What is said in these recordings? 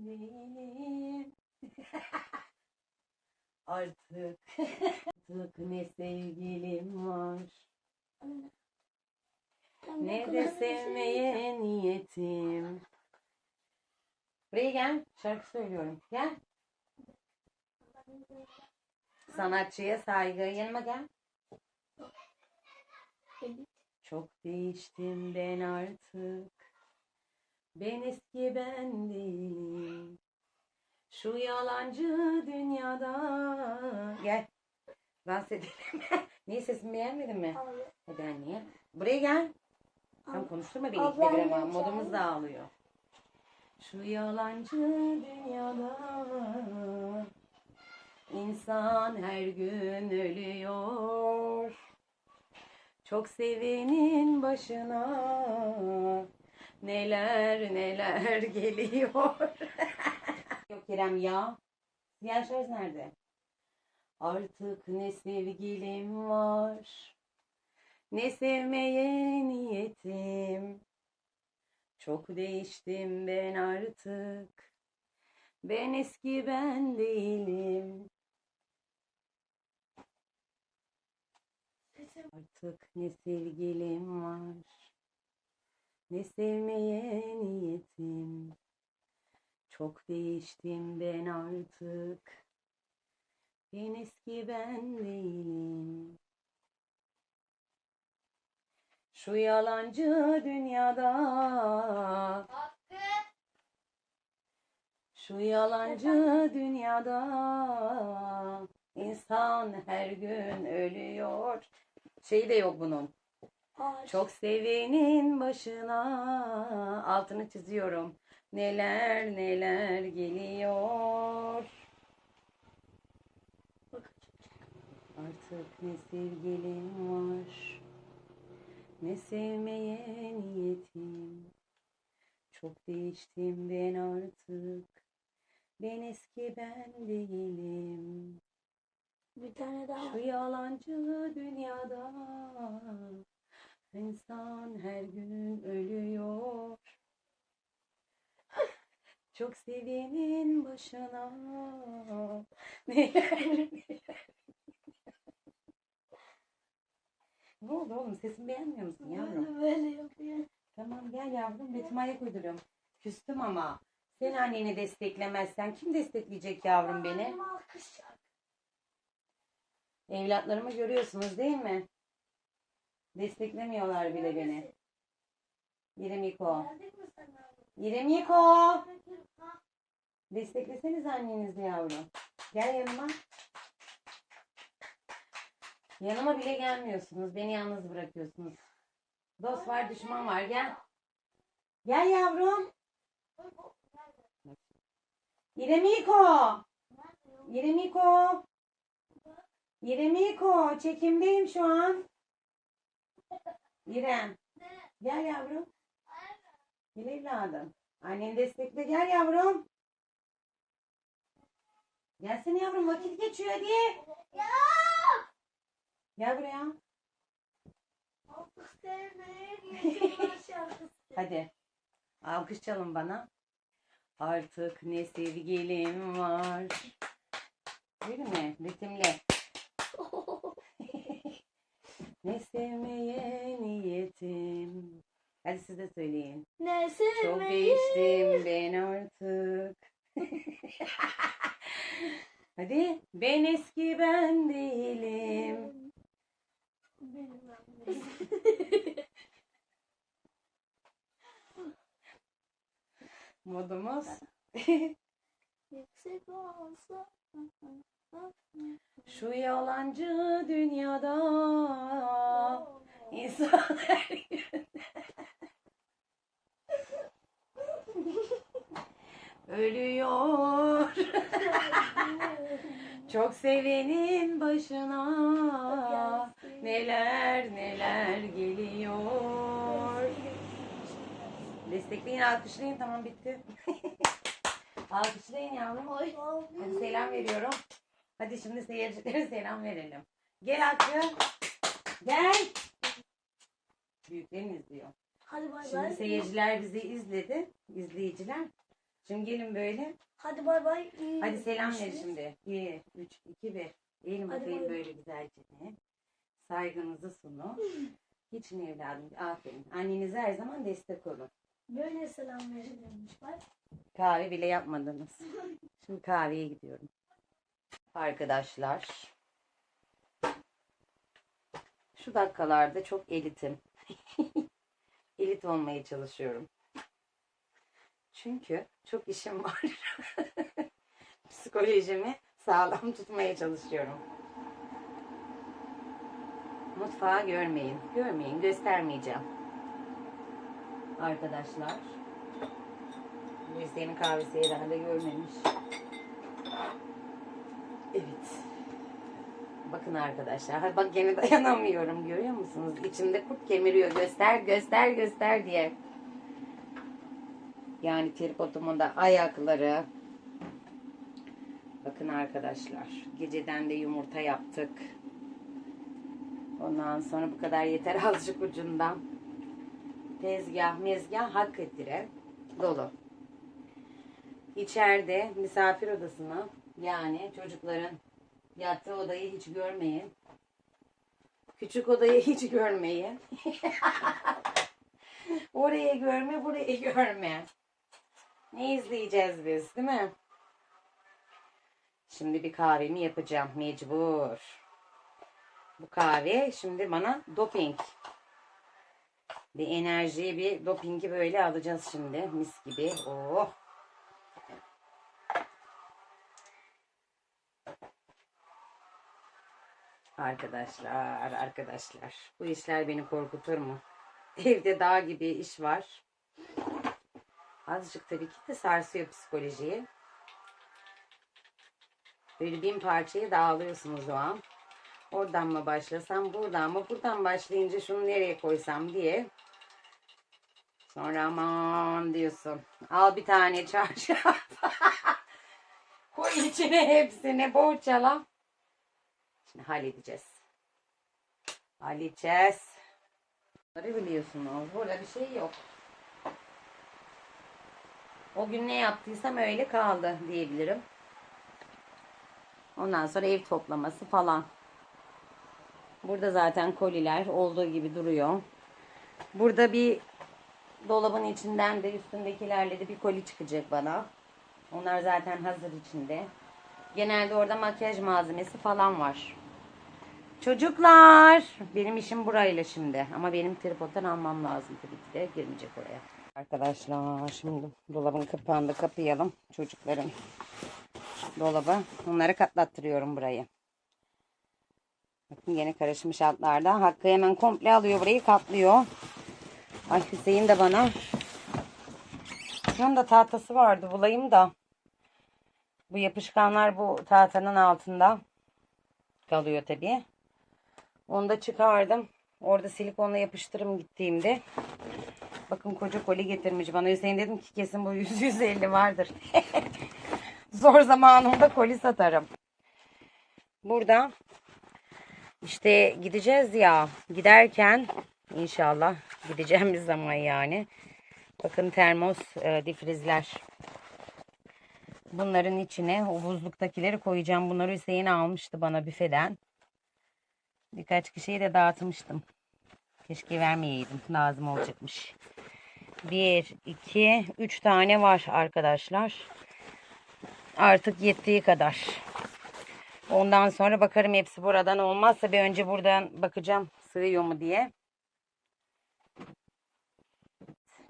eski ben değilim Artık Artık ne sevgilim var. Ne de sevmeye niyetim. Buraya gel şarkı söylüyorum. Gel. Sanatçıya saygı. Yanıma gel. Çok değiştim ben artık. Ben eski ben değilim. Şu yalancı dünyada. Gel. Dans edelim. Niye sesimi beğenmedin mi? Hadi anneye. Buraya gel. Tam konuşturma beni ikide bir ama modumuz dağılıyor. Şu yalancı dünyada insan her gün ölüyor. Çok sevenin başına neler neler geliyor. Yok Kerem ya. Diğer şarj nerede? Artık ne sevgilim var. Ne sevmeye niyetim. Çok değiştim ben artık. Ben eski ben değilim. Artık ne sevgilim var. Ne sevmeye niyetim. Çok değiştim ben artık. Ben eski ben değilim. Şu yalancı dünyada Şu yalancı dünyada insan her gün ölüyor. Şey de yok bunun. Çok sevenin başına altını çiziyorum. Neler neler geliyor. Artık ne sevgilim var. Ne sevmeye niyetim. Çok değiştim ben artık. Ben eski ben değilim. Bir tane daha. Şu yalancı dünyada insan her gün ölüyor. Çok sevenin başına neler neler. Ne oldu oğlum? Sesimi beğenmiyor musun yavrum? Böyle böyle yapıyor. Tamam gel yavrum. Betime ayak uyduruyorum. Küstüm ama. Sen anneni desteklemezsen kim destekleyecek yavrum beni? Evlatlarımı görüyorsunuz değil mi? Desteklemiyorlar bile beni. Abi? İremiko. Ha, Destekleseniz annenizi yavrum. Gel yanıma. Yanıma bile gelmiyorsunuz. Beni yalnız bırakıyorsunuz. Dost var düşman var gel. Gel yavrum. İremiko. İremiko. İremiko. Çekimdeyim şu an. İrem. Gel yavrum. Gel evladım. Annen destekle gel yavrum. Gelsene yavrum vakit geçiyor hadi. Ya! Gel buraya. Hadi. Alkış çalın bana. Artık ne sevgilim var. Değil mi? Ritimle. ne niyetim. Hadi siz de söyleyin. ne Çok sevmeyi. değiştim ben artık. Hadi. Ben eski ben değilim. Benim annem. Modumuz. Yüksek olsa. Şu yalancı dünyada insan her gün ölüyor. Çok sevenin başına neler neler geliyor. Destekleyin, alkışlayın. Tamam bitti. alkışlayın yavrum. Hadi selam veriyorum. Hadi şimdi seyircilere selam verelim. Gel Hakkı. Gel. Büyüklerin izliyor. Hadi bay Şimdi bay. seyirciler bizi izledi. izleyiciler. Şimdi gelin böyle. Hadi bay bay. İyi Hadi selam ver görüşürüz. şimdi. 1, 3, 2, 1. Eğilin Hadi bakayım böyle güzelce. Saygınızı sunun. Geçin evladım. Aferin. Annenize her zaman destek olun. Böyle selam verilmiş bak. Kahve bile yapmadınız. Şimdi kahveye gidiyorum. Arkadaşlar. Şu dakikalarda çok elitim. Elit olmaya çalışıyorum. Çünkü çok işim var. Psikolojimi sağlam tutmaya çalışıyorum. Mutfağı görmeyin. Görmeyin. Göstermeyeceğim. Arkadaşlar. Bu isteğinin kahvesi herhalde görmemiş. Evet. Bakın arkadaşlar. Bak gene dayanamıyorum. Görüyor musunuz? İçimde kurt kemiriyor. Göster, göster, göster diye. Yani tripodumun da ayakları. Bakın arkadaşlar. Geceden de yumurta yaptık. Ondan sonra bu kadar yeter azıcık ucundan. Tezgah, mezgah hak etire dolu. İçeride misafir odasını yani çocukların yattığı odayı hiç görmeyin. Küçük odayı hiç görmeyin. Orayı görme, burayı görme. Ne izleyeceğiz biz, değil mi? Şimdi bir kahvemi yapacağım mecbur. Bu kahve şimdi bana doping. Bir enerjiyi, bir dopingi böyle alacağız şimdi. Mis gibi. Oh. Arkadaşlar, arkadaşlar. Bu işler beni korkutur mu? Evde dağ gibi iş var. Azıcık tabii ki de sarsıyor psikolojiyi. Böyle bin parçaya dağılıyorsunuz o an. Oradan mı başlasam, buradan mı? Buradan başlayınca şunu nereye koysam diye. Sonra aman diyorsun. Al bir tane çarşaf. Koy içine hepsini boğçala. Şimdi halledeceğiz. Halledeceğiz. Bunları biliyorsunuz. Burada bir şey yok. O gün ne yaptıysam öyle kaldı diyebilirim. Ondan sonra ev toplaması falan. Burada zaten koliler olduğu gibi duruyor. Burada bir dolabın içinden de üstündekilerle de bir koli çıkacak bana. Onlar zaten hazır içinde. Genelde orada makyaj malzemesi falan var. Çocuklar, benim işim burayla şimdi. Ama benim tripoddan almam lazım tabii ki de girmeyecek oraya. Arkadaşlar şimdi dolabın kapağını da kapayalım. Çocukların dolabı. Onları katlattırıyorum burayı. Bakın yine karışmış altlarda. Hakkı hemen komple alıyor burayı katlıyor. Ay Hüseyin de bana. Şunun da tahtası vardı bulayım da. Bu yapışkanlar bu tahtanın altında kalıyor tabii. Onu da çıkardım. Orada silikonla yapıştırım gittiğimde. Bakın koca koli getirmiş bana. Hüseyin dedim ki kesin bu 100-150 vardır. Zor zamanımda koli satarım. Burada işte gideceğiz ya. Giderken inşallah gideceğimiz zaman yani. Bakın termos e, difrizler. Bunların içine o buzluktakileri koyacağım. Bunları Hüseyin almıştı bana büfeden. Birkaç kişiye de dağıtmıştım. Keşke vermeyeydim. Lazım olacakmış. Bir, iki, üç tane var arkadaşlar. Artık yettiği kadar. Ondan sonra bakarım hepsi buradan olmazsa bir önce buradan bakacağım sığıyor mu diye.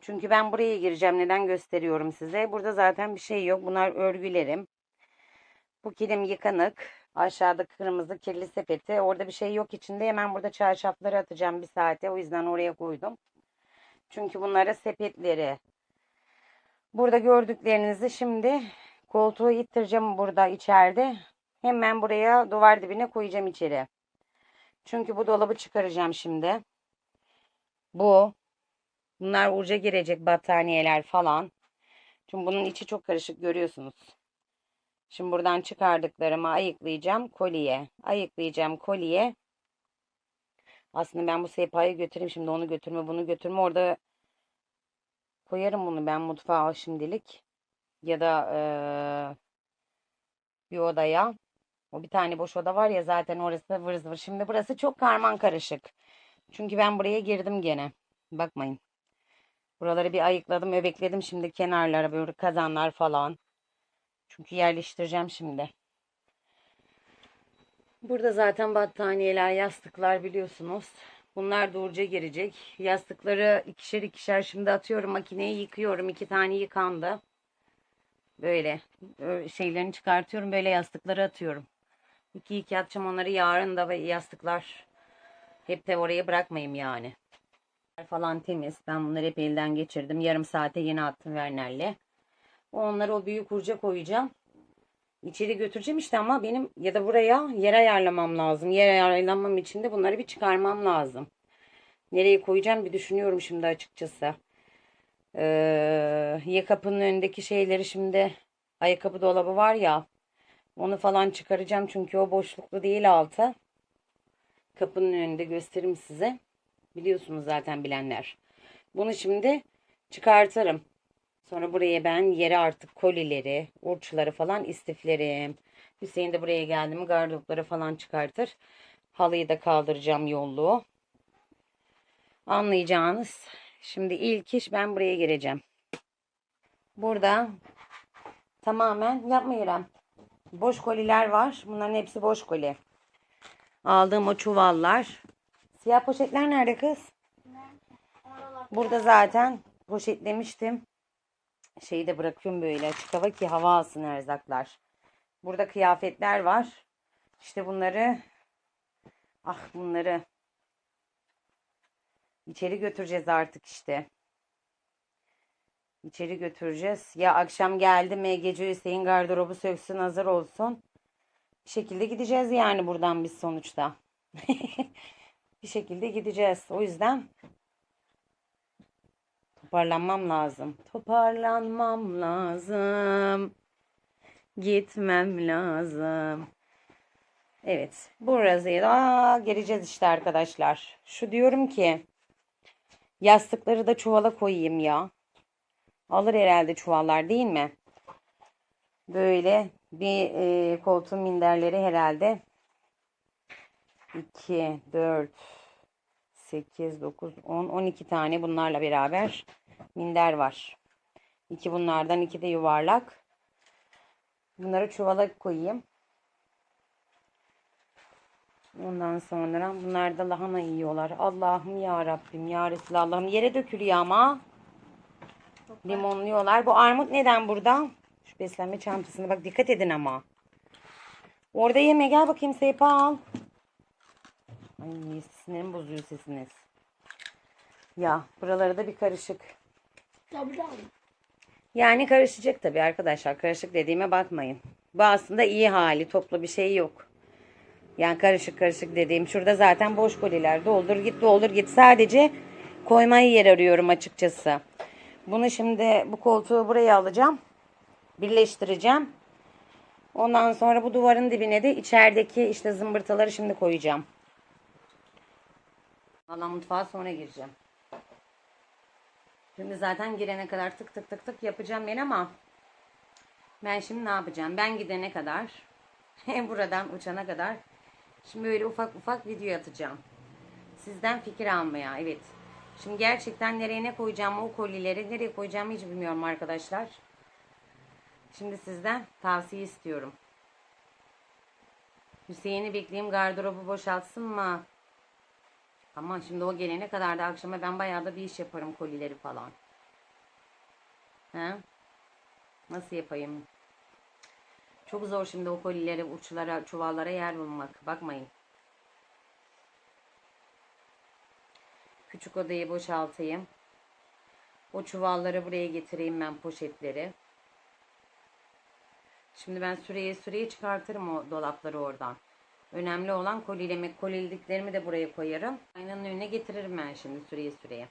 Çünkü ben buraya gireceğim. Neden gösteriyorum size? Burada zaten bir şey yok. Bunlar örgülerim. Bu kilim yıkanık. Aşağıda kırmızı kirli sepeti. Orada bir şey yok içinde. Hemen burada çarşafları atacağım bir saate. O yüzden oraya koydum. Çünkü bunlara sepetleri. Burada gördüklerinizi şimdi koltuğu ittireceğim burada içeride. Hemen buraya duvar dibine koyacağım içeri. Çünkü bu dolabı çıkaracağım şimdi. Bu. Bunlar uca girecek battaniyeler falan. Çünkü bunun içi çok karışık görüyorsunuz. Şimdi buradan çıkardıklarımı ayıklayacağım koliye. Ayıklayacağım koliye. Aslında ben bu sehpayı götüreyim. Şimdi onu götürme bunu götürme. Orada koyarım bunu ben mutfağa şimdilik. Ya da eee, bir odaya. O bir tane boş oda var ya zaten orası vır zıvır. Şimdi burası çok karman karışık. Çünkü ben buraya girdim gene. Bakmayın. Buraları bir ayıkladım, öbekledim şimdi kenarlara böyle kazanlar falan. Çünkü yerleştireceğim şimdi. Burada zaten battaniyeler, yastıklar biliyorsunuz. Bunlar da uca girecek. Yastıkları ikişer ikişer şimdi atıyorum makineye yıkıyorum. İki tane yıkandı. Böyle şeylerini çıkartıyorum. Böyle yastıkları atıyorum. İki iki atacağım onları yarın da yastıklar hep de oraya bırakmayayım yani. Falan temiz. Ben bunları hep elden geçirdim. Yarım saate yeni attım Werner'le. Onları o büyük hurca koyacağım. İçeri götüreceğim işte ama benim ya da buraya yer ayarlamam lazım. Yer ayarlamam için de bunları bir çıkarmam lazım. Nereye koyacağım bir düşünüyorum şimdi açıkçası. Ee, ya kapının önündeki şeyleri şimdi ayakkabı dolabı var ya onu falan çıkaracağım çünkü o boşluklu değil altı. Kapının önünde gösteririm size. Biliyorsunuz zaten bilenler. Bunu şimdi çıkartırım. Sonra buraya ben yere artık kolileri, urçları falan istiflerim. Hüseyin de buraya geldi mi gardıropları falan çıkartır. Halıyı da kaldıracağım yolluğu. Anlayacağınız. Şimdi ilk iş ben buraya gireceğim. Burada tamamen yapma İrem. Boş koliler var. Bunların hepsi boş koli. Aldığım o çuvallar. Siyah poşetler nerede kız? Burada zaten poşetlemiştim. Şeyi de bırakıyorum böyle açık hava ki hava alsın erzaklar. Burada kıyafetler var. İşte bunları ah bunları içeri götüreceğiz artık işte. İçeri götüreceğiz. Ya akşam geldi mi gece Hüseyin gardırobu söksün hazır olsun. Bir şekilde gideceğiz yani buradan biz sonuçta. bir şekilde gideceğiz. O yüzden toparlanmam lazım. Toparlanmam lazım. Gitmem lazım. Evet. Burası da geleceğiz işte arkadaşlar. Şu diyorum ki yastıkları da çuvala koyayım ya. Alır herhalde çuvallar değil mi? Böyle bir e, koltuğun minderleri herhalde 2, 4, 8, 9, 10, 12 tane bunlarla beraber minder var. İki bunlardan iki de yuvarlak. Bunları çuvala koyayım. Ondan sonra bunlar da lahana yiyorlar. Allah'ım ya Rabbim ya Resulallah'ım yere dökülüyor ama. Limonluyorlar. Bu armut neden burada? Şu beslenme çantasına bak dikkat edin ama. Orada yeme gel bakayım Seypa al. Ay sinirim bozuyor sesiniz. Ya buraları da bir karışık. Yani karışacak tabii arkadaşlar. Karışık dediğime bakmayın. Bu aslında iyi hali. Toplu bir şey yok. Yani karışık karışık dediğim. Şurada zaten boş koliler. Doldur git doldur git. Sadece koymayı yer arıyorum açıkçası. Bunu şimdi bu koltuğu buraya alacağım. Birleştireceğim. Ondan sonra bu duvarın dibine de içerideki işte zımbırtaları şimdi koyacağım. Valla mutfağa sonra gireceğim. Şimdi zaten girene kadar tık tık tık tık yapacağım ben ama ben şimdi ne yapacağım? Ben gidene kadar buradan uçana kadar şimdi böyle ufak ufak video atacağım. Sizden fikir almaya evet. Şimdi gerçekten nereye ne koyacağım o kolileri nereye koyacağımı hiç bilmiyorum arkadaşlar. Şimdi sizden tavsiye istiyorum. Hüseyin'i bekleyeyim gardırobu boşaltsın mı? Ama şimdi o gelene kadar da akşama ben bayağı da bir iş yaparım kolileri falan. He? Nasıl yapayım? Çok zor şimdi o kolilere, uçlara, çuvallara yer bulmak. Bakmayın. Küçük odayı boşaltayım. O çuvalları buraya getireyim ben poşetleri. Şimdi ben süreye süreye çıkartırım o dolapları oradan. Önemli olan kolileme, kolildiklerimi de buraya koyarım. Aynanın önüne getiririm ben şimdi süreye süreye.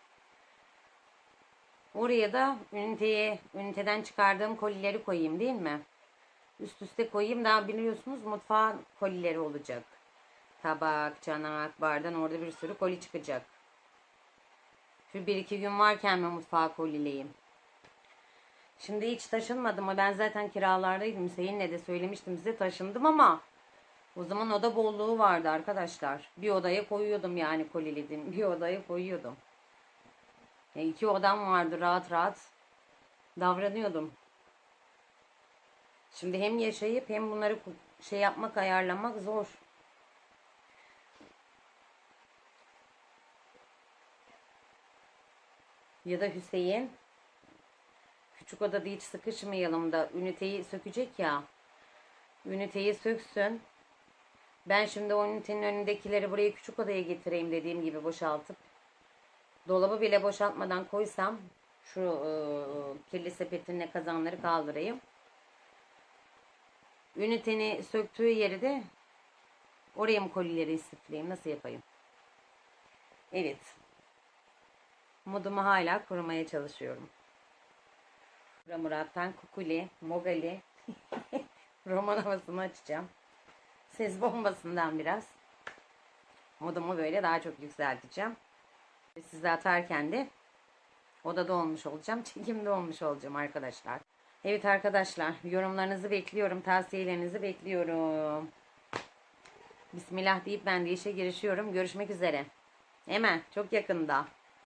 Oraya da üniteye, üniteden çıkardığım kolileri koyayım değil mi? üst üste koyayım. Daha biliyorsunuz mutfağın kolileri olacak. Tabak, çanak, bardan orada bir sürü koli çıkacak. Şu bir iki gün varken mi mutfağı kolileyim? Şimdi hiç taşınmadım ama ben zaten kiralardaydım. Hüseyin'le de söylemiştim size taşındım ama o zaman oda bolluğu vardı arkadaşlar. Bir odaya koyuyordum yani koliledim. Bir odaya koyuyordum. Ya iki odam vardı rahat rahat davranıyordum. Şimdi hem yaşayıp hem bunları şey yapmak ayarlamak zor. Ya da Hüseyin küçük odada hiç sıkışmayalım da üniteyi sökecek ya. Üniteyi söksün. Ben şimdi o ünitenin önündekileri buraya küçük odaya getireyim dediğim gibi boşaltıp dolabı bile boşaltmadan koysam şu e, kirli sepetinle kazanları kaldırayım. Üniteni söktüğü yeri de oraya mı kolileri istifleyeyim? Nasıl yapayım? Evet. Modumu hala kurmaya çalışıyorum. Murat'tan Kukuli, Mogali, roman havasını açacağım. Ses bombasından biraz. Modumu böyle daha çok yükselteceğim. Size atarken de odada olmuş olacağım. Çekimde olmuş olacağım arkadaşlar. Evet arkadaşlar yorumlarınızı bekliyorum. Tavsiyelerinizi bekliyorum. Bismillah deyip ben de işe girişiyorum. Görüşmek üzere. Hemen çok yakında.